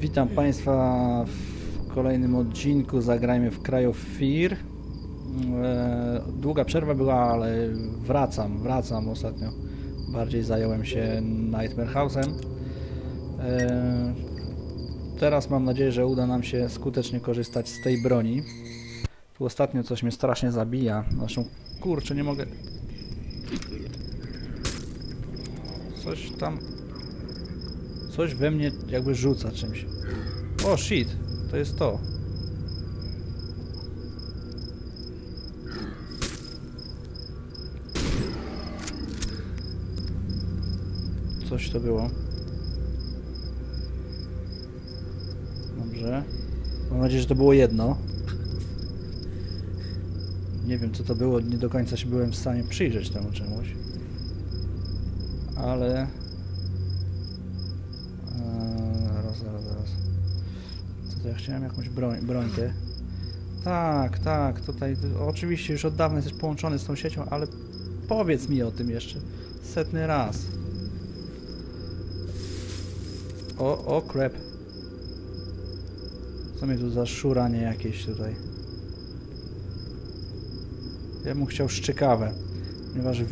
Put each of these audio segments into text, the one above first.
Witam Państwa w kolejnym odcinku Zagrajmy w of Fear. E, Długa przerwa była, ale wracam, wracam ostatnio. Bardziej zająłem się Nightmare House'em. E, Teraz mam nadzieję, że uda nam się skutecznie korzystać z tej broni. Tu ostatnio coś mnie strasznie zabija. Zresztą, kurczę, nie mogę... Coś tam Coś we mnie jakby rzuca czymś. O shit, to jest to. Coś to było. Dobrze. Mam nadzieję, że to było jedno. Nie wiem co to było, nie do końca się byłem w stanie przyjrzeć temu czemuś. Ale to ja chciałem? Jakąś broń, brońkę. Tak, tak, tutaj oczywiście już od dawna jesteś połączony z tą siecią, ale powiedz mi o tym jeszcze setny raz. O, o crap. Co mnie tu za szuranie jakieś tutaj? Ja bym chciał szczykawę, ponieważ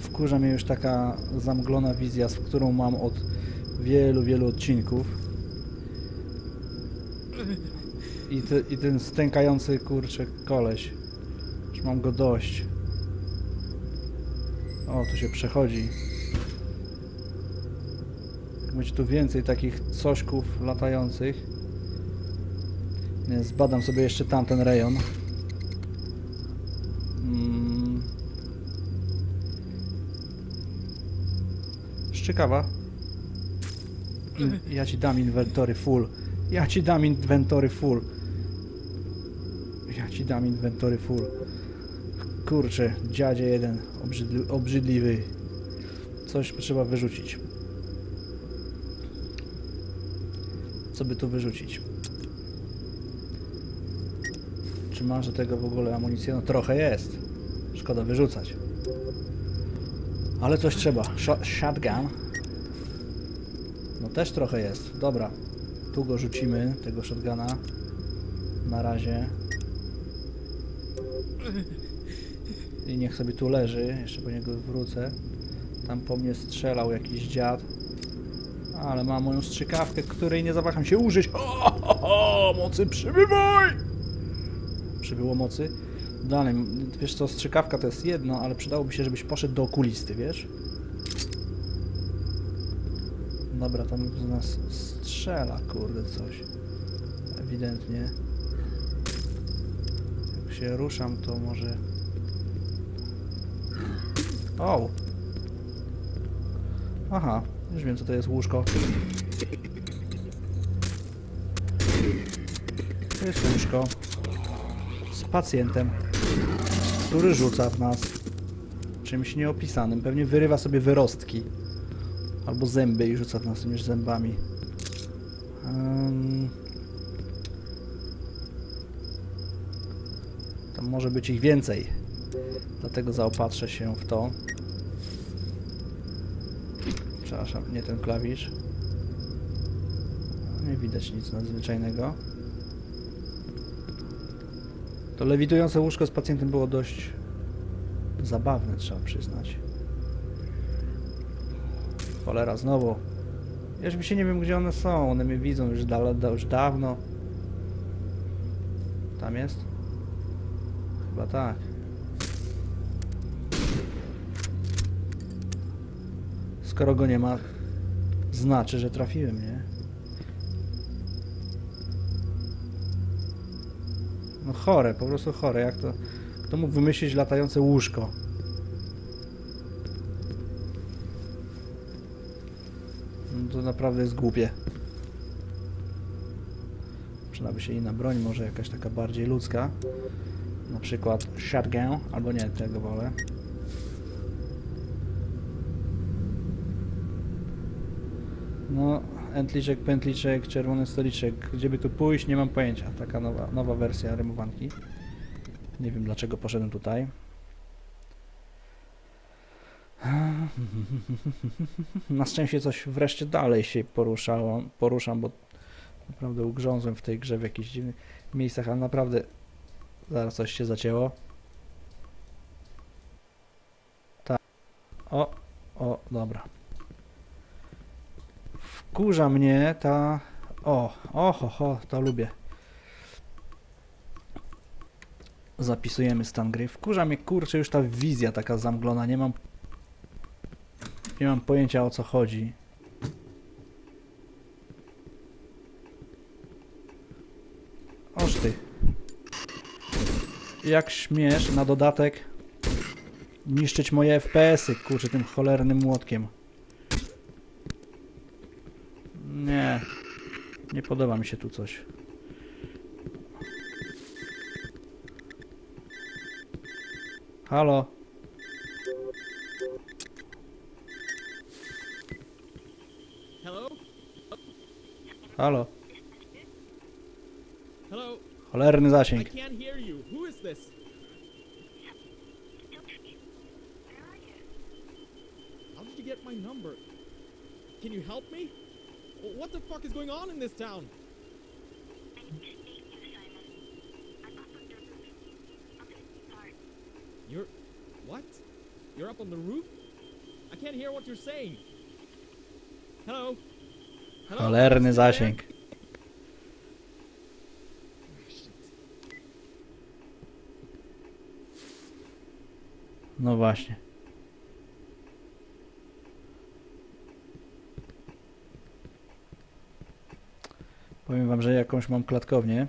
wkurza mnie już taka zamglona wizja, z którą mam od wielu, wielu odcinków. I, te, I ten stękający kurczę koleś. Już mam go dość. O, tu się przechodzi. Będzie tu więcej takich cośków latających. Nie, zbadam sobie jeszcze tamten rejon. Mm. In, ja ci dam inwentory full. Ja ci dam inwentory full. Ja ci dam inwentory full. Kurczę, dziadzie jeden obrzydli, obrzydliwy. Coś trzeba wyrzucić. Co by tu wyrzucić? Czy masz do tego w ogóle amunicję? No trochę jest. Szkoda wyrzucać. Ale coś trzeba. Sho- shotgun. No też trochę jest. Dobra. Tu go rzucimy, tego shotguna. Na razie. I niech sobie tu leży. Jeszcze po niego wrócę. Tam po mnie strzelał jakiś dziad. Ale mam moją strzykawkę, której nie zawaham się użyć. O, mocy przybywaj! Przybyło mocy. Dalej, wiesz co, strzykawka to jest jedno, ale przydałoby się, żebyś poszedł do okulisty, wiesz? Dobra, tam z nas strzela, kurde, coś. Ewidentnie. Jak się ruszam, to może... O! Aha, już wiem, co to jest łóżko. To jest łóżko. Z pacjentem, który rzuca w nas czymś nieopisanym. Pewnie wyrywa sobie wyrostki. Albo zęby i rzuca w nas tymi zębami. Em, Tam może być ich więcej. Dlatego zaopatrzę się w to. Przepraszam, nie ten klawisz. Nie widać nic nadzwyczajnego. To lewitujące łóżko z pacjentem było dość zabawne, trzeba przyznać. Cholera, znowu. Ja już się nie wiem, gdzie one są. One mnie widzą już, da, da, już dawno. Tam jest? Chyba tak. Skoro go nie ma, znaczy, że trafiłem, nie? No chore, po prostu chore. Jak to... Kto mógł wymyślić latające łóżko? To naprawdę jest głupie. Przydałaby się inna broń, może jakaś taka bardziej ludzka. Na przykład shotgun, albo nie, tego wolę. No, entliczek, pętliczek, czerwony stoliczek. Gdzie by tu pójść, nie mam pojęcia. Taka nowa, nowa wersja rymowanki. Nie wiem dlaczego poszedłem tutaj. Na szczęście coś wreszcie dalej się poruszało, poruszam, bo Naprawdę ugrzązłem w tej grze w jakichś dziwnych miejscach, ale naprawdę zaraz coś się zacięło. Tak. O, o, dobra. Wkurza mnie ta... O, oho, ho, to lubię. Zapisujemy stan gry. Wkurza mnie, kurczę, już ta wizja taka zamglona. Nie mam... Nie mam pojęcia o co chodzi. Oż ty. Jak śmiesz na dodatek niszczyć moje FPS-y, kurczę, tym cholernym młotkiem. Nie. Nie podoba mi się tu coś. Halo? Halo? Hello? Cholerny I zasięg. can't hear you. Who is this? How did you get my number? Can you help me? What the fuck is going on in this town? I need You're. What? You're up on the roof? I can't hear what you're saying. Hello? Cholerny zasięg. No właśnie. Powiem wam, że jakąś mam klatkownię.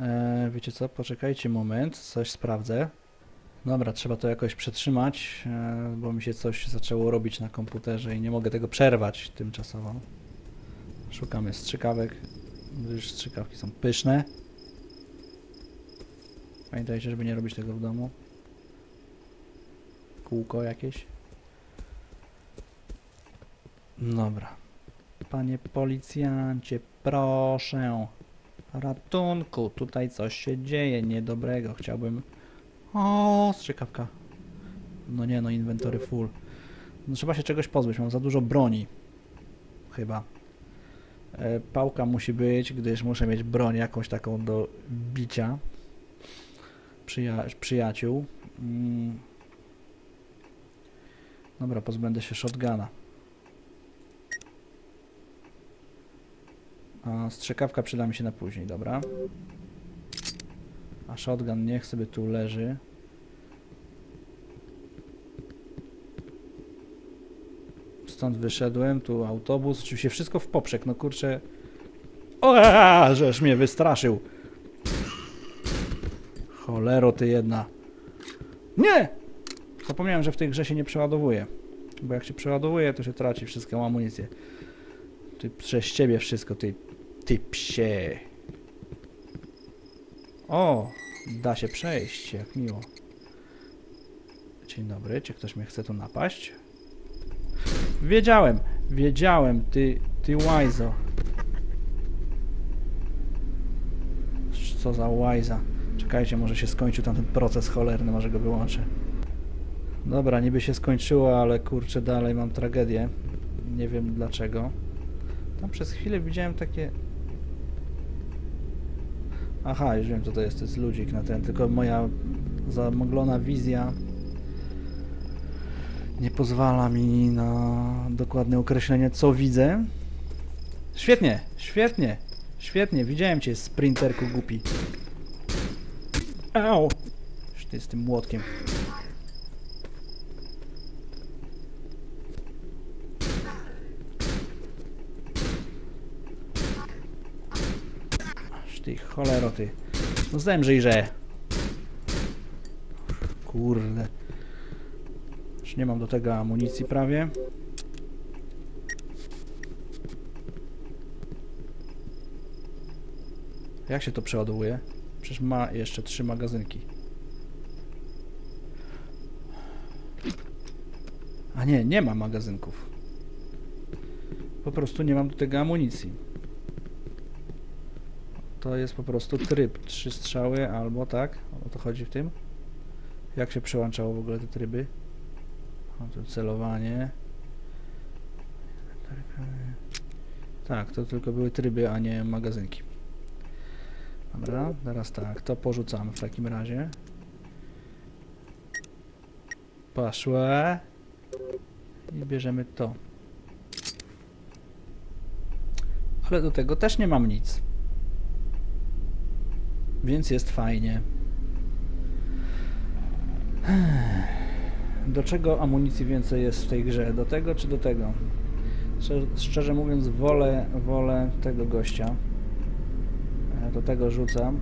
E, wiecie co? Poczekajcie moment, coś sprawdzę. Dobra, trzeba to jakoś przetrzymać, e, bo mi się coś zaczęło robić na komputerze i nie mogę tego przerwać tymczasowo. Szukamy strzykawek, gdyż strzykawki są pyszne. Pamiętajcie, żeby nie robić tego w domu. Kółko jakieś. Dobra. Panie policjancie, proszę. Ratunku, tutaj coś się dzieje niedobrego. Chciałbym... O, strzykawka. No nie, no inwentory full. No trzeba się czegoś pozbyć, mam za dużo broni. Chyba. E, Pałka musi być, gdyż muszę mieć broń jakąś taką do bicia przyja przyjaciół. Mm. Dobra, pozbędę się shotguna. A strzykawka przyda mi się na później, dobra. A shotgun niech sobie tu leży. Stąd wyszedłem, tu autobus, oczywiście wszystko w poprzek, no kurczę. O, żeż mnie wystraszył. Cholero ty jedna. Nie! Zapomniałem, że w tej grze się nie przeładowuje. Bo jak się przeładowuje, to się traci wszystką amunicję. Ty przez ciebie wszystko, ty, ty psie. O, da się przejść, jak miło. Dzień dobry, czy ktoś mnie chce tu napaść? Wiedziałem, wiedziałem, ty, ty łajzo. Co za łajza. Czekajcie, może się skończył tam ten proces cholerny, może go wyłączę. Dobra, niby się skończyło, ale kurczę, dalej mam tragedię. Nie wiem dlaczego. Tam przez chwilę widziałem takie... Aha, już wiem co to jest, to jest ludzik na ten, tylko moja zamoglona wizja nie pozwala mi na dokładne określenie, co widzę. Świetnie, świetnie, świetnie, widziałem cię, sprinterku głupi. Au! Ty z tym młotkiem. Aż ty cholero ty. No zemrzyj, że. Kurde. Nie mam do tego amunicji prawie. Jak się to przeładowuje? Przecież ma jeszcze trzy magazynki. A nie, nie ma magazynków. Po prostu nie mam do tego amunicji. To jest po prostu tryb. Trzy strzały albo tak. O to chodzi w tym. Jak się przełączało w ogóle te tryby? Tu celowanie. Tak, to tylko były tryby, a nie magazynki. Dobra, teraz tak, to porzucamy w takim razie. Poszłe. I bierzemy to. Ale do tego też nie mam nic. Więc jest fajnie. Do czego amunicji więcej jest w tej grze? Do tego czy do tego? Szczerze, mówiąc, wolę, wolę tego gościa. E, Do tego rzucam.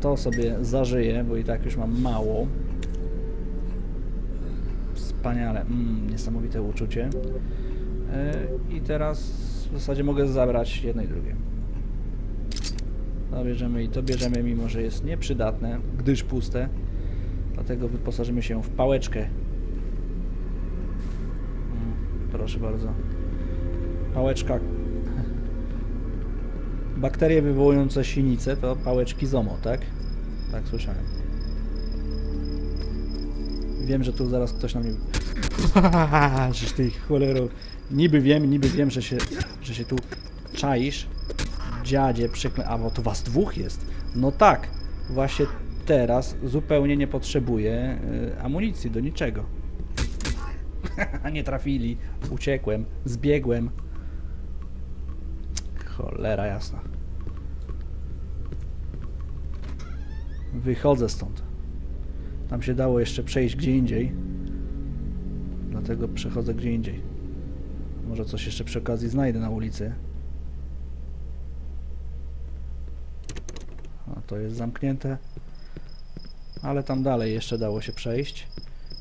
To sobie zażyję, bo i tak już mam mało. Wspaniale. Mm, niesamowite uczucie. E, I teraz w zasadzie mogę zabrać jedno i drugie. To bierzemy i to bierzemy, mimo że jest nieprzydatne, gdyż puste. Dlatego wyposażymy się w pałeczkę. Proszę bardzo. Pałeczka. Bakterie wywołujące sinice to pałeczki ZOMO, tak? Tak słyszałem. Wiem, że tu zaraz ktoś na mnie... Żeż ty cholero... Niby wiem, niby wiem, że się, że się tu czaisz. Dziadzie przyklę... A, bo to was dwóch jest. No tak. Właśnie teraz zupełnie nie potrzebuję y, amunicji do niczego. nie trafili. Uciekłem. Zbiegłem. Cholera jasna. Wychodzę stąd. Tam się dało jeszcze przejść gdzie indziej. Dlatego przechodzę gdzie indziej. Może coś jeszcze przy okazji znajdę na ulicy. A to jest zamknięte. Ale tam dalej jeszcze dało się przejść.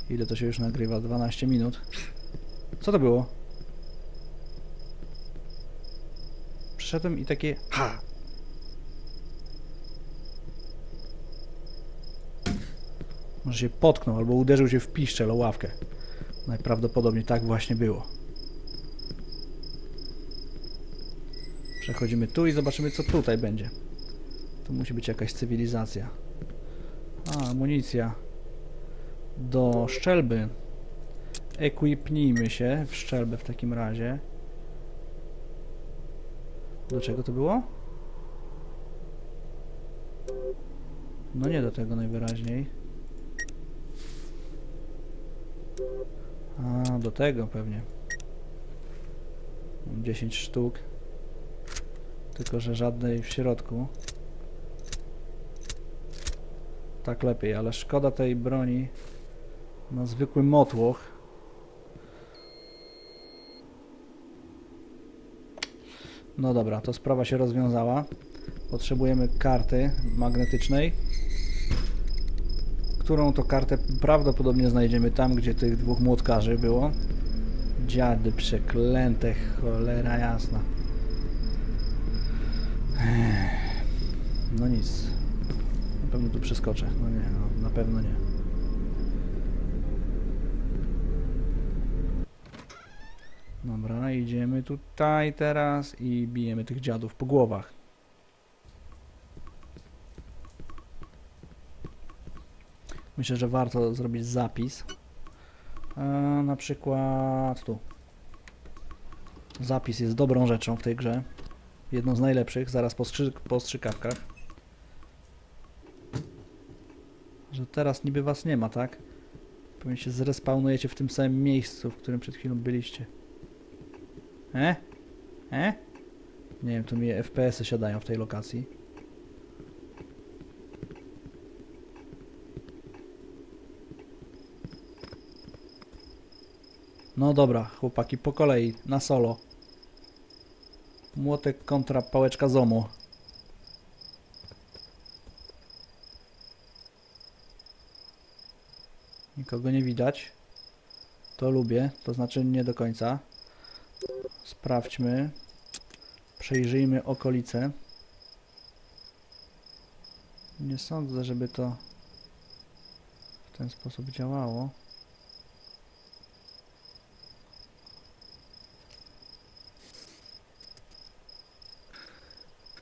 Ile to się już nagrywa? 12 minut. Co to było? Przyszedłem i takie ha! Może się potknął albo uderzył się w piszczel o ławkę. Najprawdopodobniej tak właśnie było. Przechodzimy tu i zobaczymy co tutaj będzie. Tu musi być jakaś cywilizacja. A, amunicja. Do szczelby. Equipnijmy się w szczelbę w takim razie. Do czego to było? No nie do tego najwyraźniej. A, do tego pewnie. Mam 10 sztuk. Tylko, że żadnej w środku. Tak lepiej, ale szkoda tej broni na zwykły motłoch. No dobra, to sprawa się rozwiązała. Potrzebujemy karty magnetycznej, którą to kartę prawdopodobnie znajdziemy tam, gdzie tych dwóch młotkarzy było. Dziady przeklęte, cholera jasna. No nic. Na pewno tu przeskoczę. No nie, no, na pewno nie. Dobra, idziemy tutaj teraz i bijemy tych dziadów po głowach. Myślę, że warto zrobić zapis. E, na przykład tu. Zapis jest dobrą rzeczą w tej grze. Jedną z najlepszych, zaraz po, skrzy po strzykawkach. Że teraz niby was nie ma, tak? Pewnie się zrespawnujecie w tym samym miejscu, w którym przed chwilą byliście. E? E? Nie wiem, tu mi FPS-y siadają w tej lokacji. No dobra, chłopaki, po kolei, na solo. Młotek kontra pałeczka zomu. Nikogo nie widać. To lubię, to znaczy nie do końca. Sprawdźmy. Przejrzyjmy okolice. Nie sądzę, żeby to w ten sposób działało.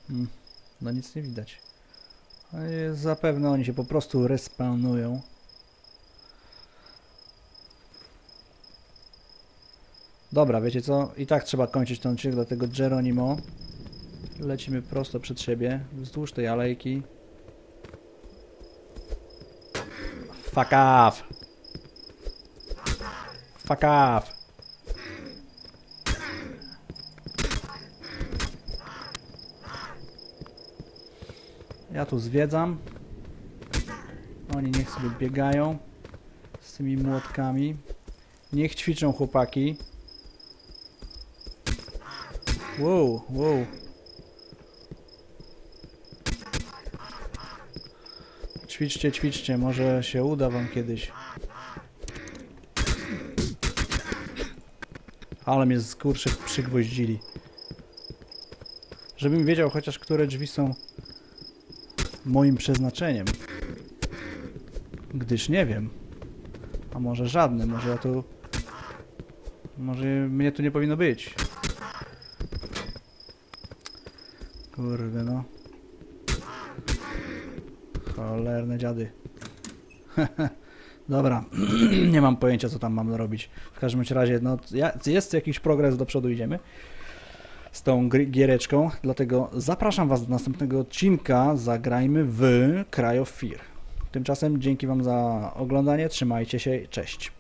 Hmm, no nic nie widać. Zapewne oni się po prostu respawnują. Dobra, wiecie co? I tak trzeba kończyć ten odcinek, dlatego Geronimo. Lecimy prosto przed siebie, wzdłuż tej alejki. Fuck off! Fuck off! Ja tu zwiedzam. Oni niech sobie biegają z tymi młotkami. Niech ćwiczą chłopaki. Wow, wow. Ćwiczcie, ćwiczcie, może się uda wam kiedyś. Ale mnie z kurczę przygwoździli. Żebym wiedział chociaż, które drzwi są moim przeznaczeniem. Gdyż nie wiem. A może żadne, może ja tu... Może mnie tu nie powinno być. Kurde no. Cholerne dziady. Dobra, nie mam pojęcia co tam mam robić. W każdym razie, no jest jakiś progres do przodu, idziemy z tą giereczką, dlatego zapraszam Was do następnego odcinka. Zagrajmy w Cry of Fear. Tymczasem dzięki Wam za oglądanie, trzymajcie się, cześć.